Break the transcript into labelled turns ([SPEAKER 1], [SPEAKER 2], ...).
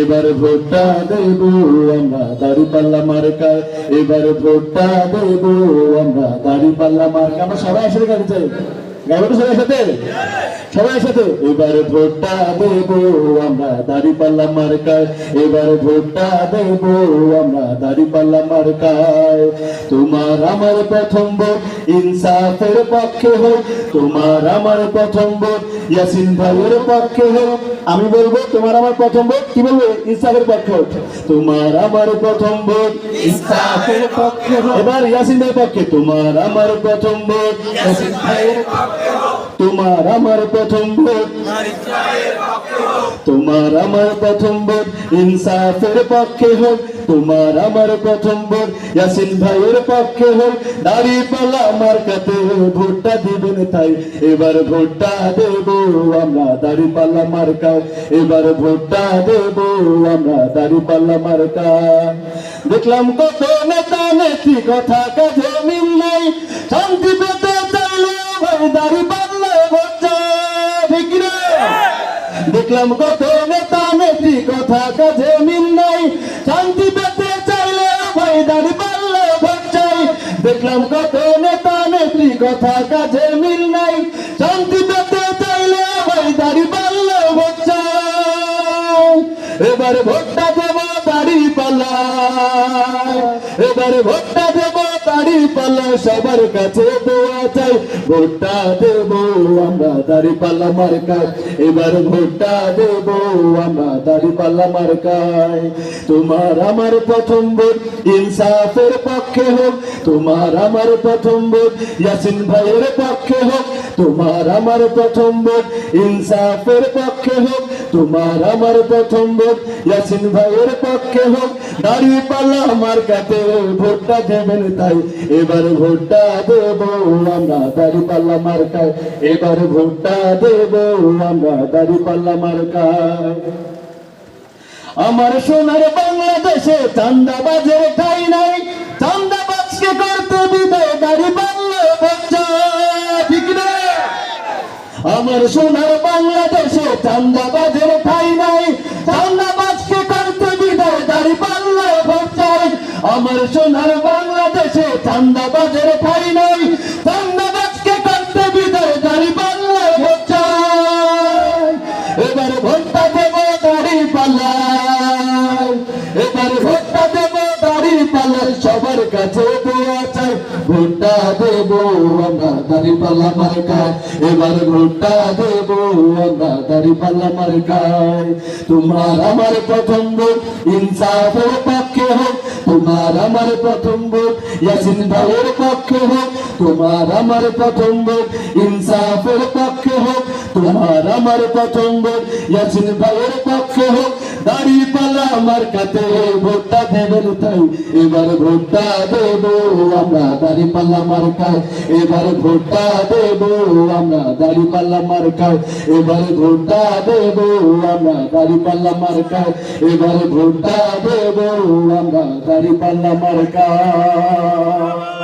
[SPEAKER 1] এবার ভোটটা দেব আমরা দাড়ি পাল্লা মার্কায় এবার ভোটটা দেব আমরা দাড়ি পাল্লা মার্কা। আমরা সবাই একসাথে গাড়ি চাই। তো সবাই সাথে সবাই সাথে এবার ভোটটা দেব আমরা দাড়ি পাল্লা মার্কায় এবার ভোটটা দেব আমরা দাড়ি পাল্লা মার্কায় তোমার আমার প্রথম ভোট, ইনসাফের পক্ষে হোক। তোমার আমার প্রথম ভোট ইয়াসিন ভাইয়ের পক্ষে হোক, আমি বলব তোমার আমার প্রথম ভোট, কি বলব? ইনসাফের পক্ষে হোক। তোমার আমার প্রথম ভোট ইনসাফের পক্ষে হোক। এবার ইয়াসিন ভাইয়ের পক্ষে, তোমার আমার প্রথম ভোট, ইয়াসিন ভাইয়ের পক্ষে তোমার আমার প্রথম ভোট, তোমার আমার প্রথম ভোট, ইনসাফের পক্ষে হোক। তোমার আমার প্রথম ভোট। ইয়াসিন ভাইয়ের পক্ষে হোক দাড়ি পাল্লা আমার কাছে ভোটটা দিবেন তাই। এবার ভোটটা দেব আমরা দাড়ি পাল্লা মার্কায় এবার ভোটটা দেব আমরা দাড়ি পাল্লা মার্কা। দেখলাম কত নেতা নেত্রী, কথা কাজে মিল নাই। শান্তি পেতে চাইলে ভাই দাড়ি পাল্লা ভোট চায়। ঠিক দেখলাম কত নেতা নেত্রী, কথা কাজে দেখলাম কত নেতা নেত্রী, কথা কাজে মিল নাই। শান্তি পেতে চাইলে ভাই দাড়ি পাল্লা বচ্চা এবার ভোটটা দেবো দাড়ি পাল্লায় এবার ভোটটা দেব দাড়ি পাল্লা সবার কাছে দোয়া চাই। ভোটটা দেব, আমরা দাড়ি পাল্লা মার্কায়। এবার ভোটটা দেব, আমরা দাড়ি পাল্লা মার্কায়। তোমার আমার প্রথম ভোট, ইনসাফের পক্ষে হোক। তোমার আমার প্রথম ভোট, ইয়াসিন ভাইয়ের পক্ষে হোক। তোমার আমার প্রথম ভোট, ইনসাফের পক্ষে হোক। তোমার আমার প্রথম ভোট, ইয়াসিন ভাইয়ের পক্ষে হোক। দাড়ি পাল্লা আমার কাছে ভোটটা দেবেন তাই। এবার ভোটটা দেব আমরা দাড়ি পাল্লা মার্কায়। এবার ভোটটা দেব আমরা দাড়ি পাল্লা মার্কায়। আমার সোনার বাংলাদেশে চান্দাবাজের ঠাই নাই। চান্দাবাজকে করতে বিদায় দাড়ি আমার সোনার বাংলাদেশে চান্দাবাজের ঠাই নাই। বাংলাদেশে চান্দাবাজের ঠাই নাই চান্দাবাজকে করতে বিদায় দাড়ি পাল্লা ভোটাই এবার ভোটটা দেব দাড়ি পাল্লায়। এবার ভোটটা দেব দাড়ি পাল্লায়। সবার কাছে দোয়া দেব আমরা দাড়ি পাল্লা মার্কায়। এবার ভোটটা দেব আমরা দাড়ি পাল্লা মার্কায়। তোমার আমার ভোট। ইনসাফের পক্ষে হোক তোমার আমার প্রথম ভোট ইয়াসিন ভাইয়ের পক্ষে হোক তোমার আমার প্রথম ভোট ইনসাফের পক্ষে হোক তোমার আমার প্রথম ভোট ইয়াসিন ভাইয়ের পক্ষে হোক দাড়ি পাল্লা আমার কাছে ভোটটা দেবেন তাই। এবার ভোটটা দেব আমরা, দাড়ি পাল্লা মার্কায়। এবার ভোটটা দেব আমরা, দাড়ি পাল্লা মার্কায়। এবার ভোটটা দেব আমরা, দাড়ি পাল্লা মার্কায়। এবার ভোটটা দেব আমরা, দাড়ি পাল্লা মার্কায়।